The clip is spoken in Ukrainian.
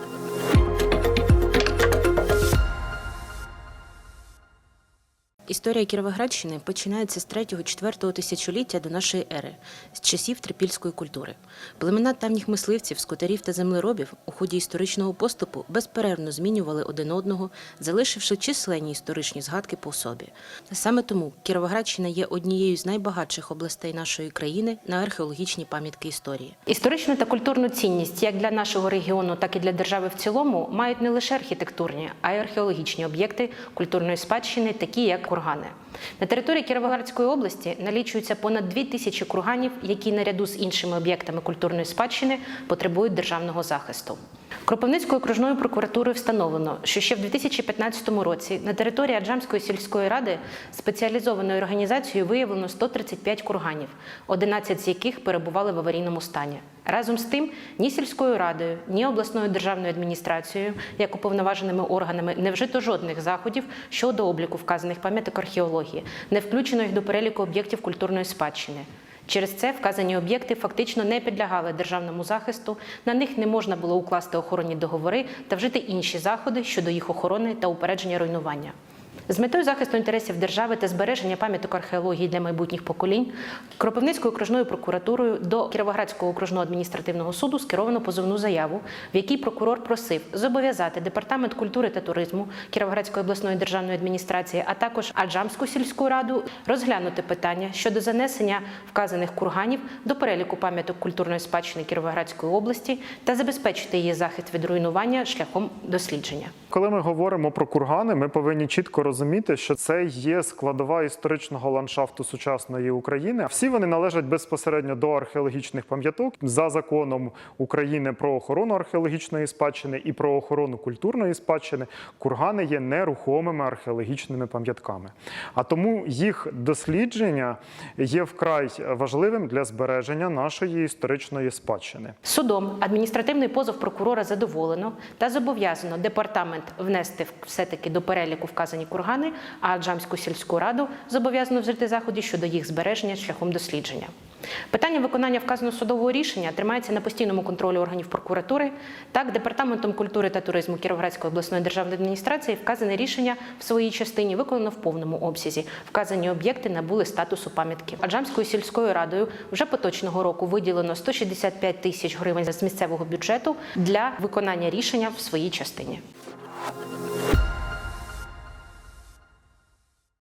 Thank you. Історія Кіровоградщини починається з 3-4 тисячоліття до нашої ери, з часів трипільської культури. Племена давніх мисливців, скотарів та землеробів у ході історичного поступу безперервно змінювали один одного, залишивши численні історичні згадки по собі. Саме тому Кіровоградщина є однією з найбагатших областей нашої країни на археологічні пам'ятки історії. Історичну та культурну цінність як для нашого регіону, так і для держави в цілому мають не лише архітектурні, а й археологічні об'єкти культурної спадщини, такі як кургани. На території Кіровоградської області налічується понад дві тисячі курганів, які наряду з іншими об'єктами культурної спадщини потребують державного захисту. Кропивницькою окружною прокуратурою встановлено, що ще в 2015 році на території Аджамської сільської ради спеціалізованою організацією виявлено 135 курганів, 11 з яких перебували в аварійному стані. Разом з тим, ні сільською радою, ні обласною державною адміністрацією, як уповноваженими органами, не вжито жодних заходів щодо обліку вказаних пам'яток археології, не включено їх до переліку об'єктів культурної спадщини. Через це вказані об'єкти фактично не підлягали державному захисту, на них не можна було укласти охоронні договори та вжити інші заходи щодо їх охорони та упередження руйнування. З метою захисту інтересів держави та збереження пам'яток археології для майбутніх поколінь Кропивницькою окружною прокуратурою до Кіровоградського окружного адміністративного суду скеровано позовну заяву, в якій прокурор просив зобов'язати департамент культури та туризму Кіровоградської обласної державної адміністрації, а також Аджамську сільську раду розглянути питання щодо занесення вказаних курганів до переліку пам'яток культурної спадщини Кіровоградської області та забезпечити її захист від руйнування шляхом дослідження. Коли ми говоримо про кургани, ми повинні чітко розуміти, що це є складова історичного ландшафту сучасної України. Всі вони належать безпосередньо до археологічних пам'яток за законом України про охорону археологічної спадщини і про охорону культурної спадщини. Кургани є нерухомими археологічними пам'ятками. А тому їх дослідження є вкрай важливим для збереження нашої історичної спадщини. Судом адміністративний позов прокурора задоволено та зобов'язано департамент внести все-таки до переліку вказані кургани, а Аджамську сільську раду зобов'язано вжити заходів щодо їх збереження шляхом дослідження. Питання виконання вказаного судового рішення тримається на постійному контролі органів прокуратури. Так, департаментом культури та туризму Кіровоградської обласної державної адміністрації вказане рішення в своїй частині виконано в повному обсязі. Вказані об'єкти набули статусу пам'ятки. Аджамською сільською радою вже поточного року виділено 165 тисяч гривень з місцевого бюджету для виконання рішення в своїй частині.